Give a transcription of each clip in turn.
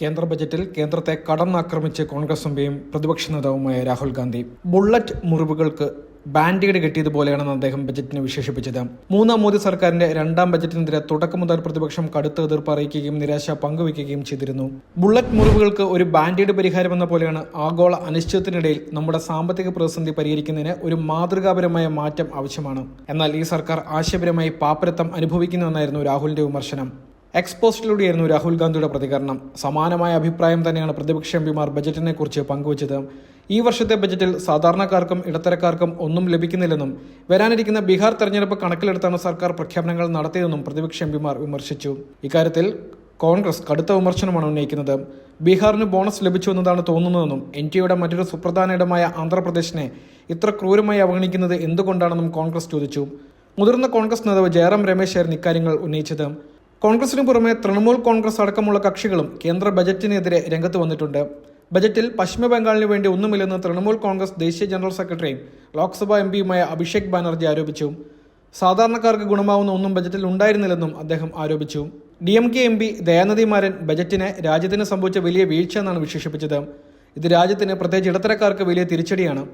കേന്ദ്ര ബജറ്റിൽ കേന്ദ്രത്തെ കടന്നാക്രമിച്ച് കോൺഗ്രസ് എംപിയും പ്രതിപക്ഷ നേതാവുമായ രാഹുൽ ഗാന്ധി. ബുള്ളറ്റ് മുറിവുകൾക്ക് ബാൻഡേഡ് കെട്ടിയതുപോലെയാണെന്ന് അദ്ദേഹം ബജറ്റിനെ വിശേഷിപ്പിച്ചത്. മൂന്നാം മോദി സർക്കാരിന്റെ രണ്ടാം ബജറ്റിനെതിരെ തുടക്കം മുതൽ പ്രതിപക്ഷം കടുത്ത എതിർപ്പ് അറിയിക്കുകയും നിരാശ പങ്കുവയ്ക്കുകയും ചെയ്തിരുന്നു. ബുള്ളറ്റ് മുറിവുകൾക്ക് ഒരു ബാൻഡേഡ് പരിഹാരം എന്ന പോലെയാണ് ആഗോള അനിശ്ചിതത്തിനിടയിൽ നമ്മുടെ സാമ്പത്തിക പ്രതിസന്ധി പരിഹരിക്കുന്നതിന് ഒരു മാതൃകാപരമായ മാറ്റം ആവശ്യമാണ്. എന്നാൽ ഈ സർക്കാർ ആശയപരമായി പാപ്പരത്തം അനുഭവിക്കുന്നുവെന്നായിരുന്നു രാഹുലിന്റെ വിമർശനം. എക്സ്പോസ്റ്റിലൂടെയായിരുന്നു രാഹുൽ ഗാന്ധിയുടെ പ്രതികരണം. സമാനമായ അഭിപ്രായം തന്നെയാണ് പ്രതിപക്ഷ എംപിമാർ ബജറ്റിനെ കുറിച്ച് പങ്കുവച്ചത്. ഈ വർഷത്തെ ബജറ്റിൽ സാധാരണക്കാർക്കും ഇടത്തരക്കാർക്കും ഒന്നും ലഭിക്കുന്നില്ലെന്നും വരാനിരിക്കുന്ന ബീഹാർ തെരഞ്ഞെടുപ്പ് കണക്കിലെടുത്താണ് സർക്കാർ പ്രഖ്യാപനങ്ങൾ നടത്തിയതെന്നും പ്രതിപക്ഷ എംപിമാർ വിമർശിച്ചു. ഇക്കാര്യത്തിൽ കോൺഗ്രസ് കടുത്ത വിമർശനമാണ് ഉന്നയിക്കുന്നത്. ബീഹാറിന് ബോണസ് ലഭിച്ചു എന്നതാണ് തോന്നുന്നതെന്നും എൻ ടി യുടെ മറ്റൊരു സുപ്രധാന ഇടമായ ആന്ധ്രാപ്രദേശിനെ ഇത്ര ക്രൂരമായി അവഗണിക്കുന്നത് എന്തുകൊണ്ടാണെന്നും കോൺഗ്രസ് ചോദിച്ചു. മുതിർന്ന കോൺഗ്രസ് നേതാവ് ജയറാം രമേശ് ആയിരുന്നു ഇക്കാര്യങ്ങൾ ഉന്നയിച്ചത്. കോൺഗ്രസിന് പുറമെ തൃണമൂൽ കോൺഗ്രസ് അടക്കമുള്ള കക്ഷികളും കേന്ദ്ര ബജറ്റിനെതിരെ രംഗത്ത് വന്നിട്ടുണ്ട്. ബജറ്റിൽ പശ്ചിമ ബംഗാളിന് വേണ്ടി ഒന്നുമില്ലെന്ന് തൃണമൂൽ കോൺഗ്രസ് ദേശീയ ജനറൽ സെക്രട്ടറിയും ലോക്സഭാ എം പിയുമായ അഭിഷേക് ബാനർജി ആരോപിച്ചു. സാധാരണക്കാർക്ക് ഗുണമാവുന്ന ഒന്നും ബജറ്റിൽ ഉണ്ടായിരുന്നില്ലെന്നും അദ്ദേഹം ആരോപിച്ചു. D M K M P Dayanidhi Maran ബജറ്റിനെ രാജ്യത്തിന് സംഭവിച്ച വലിയ വീഴ്ച എന്നാണ് വിശേഷിപ്പിച്ചത്. ഇത് രാജ്യത്തിന് പ്രത്യേകിച്ച് ഇടത്തരക്കാർക്ക് വലിയ തിരിച്ചടിയാണ്.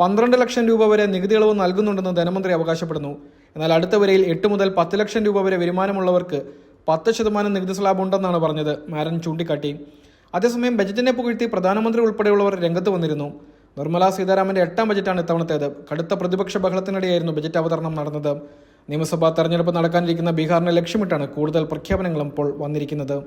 പന്ത്രണ്ട് ലക്ഷം രൂപ വരെ നികുതി ഇളവ് നൽകുന്നുണ്ടെന്ന് ധനമന്ത്രി അവകാശപ്പെടുന്നു. എന്നാൽ അടുത്ത വരയിൽ എട്ട് മുതൽ പത്ത് ലക്ഷം രൂപ വരെ വരുമാനമുള്ളവർക്ക് പത്ത് ശതമാനം നികുതി സ്ലാബ് ഉണ്ടെന്നാണ് പറഞ്ഞത് മാരൻ ചൂണ്ടിക്കാട്ടി. അതേസമയം ബജറ്റിനെ പുകഴ്ത്തി പ്രധാനമന്ത്രി ഉൾപ്പെടെയുള്ളവർ രംഗത്ത് വന്നിരുന്നു. നിർമ്മല സീതാരാമന്റെ എട്ടാം ബജറ്റാണ് ഇത്തവണത്തേത്. കടുത്ത പ്രതിപക്ഷ ബഹളത്തിനിടെയായിരുന്നു ബജറ്റ് അവതരണം നടന്നത്. നിയമസഭാ തെരഞ്ഞെടുപ്പ് നടക്കാനിരിക്കുന്ന ബീഹാറിനെ ലക്ഷ്യമിട്ടാണ് കൂടുതൽ പ്രഖ്യാപനങ്ങളും ഇപ്പോൾ വന്നിരിക്കുന്നത്.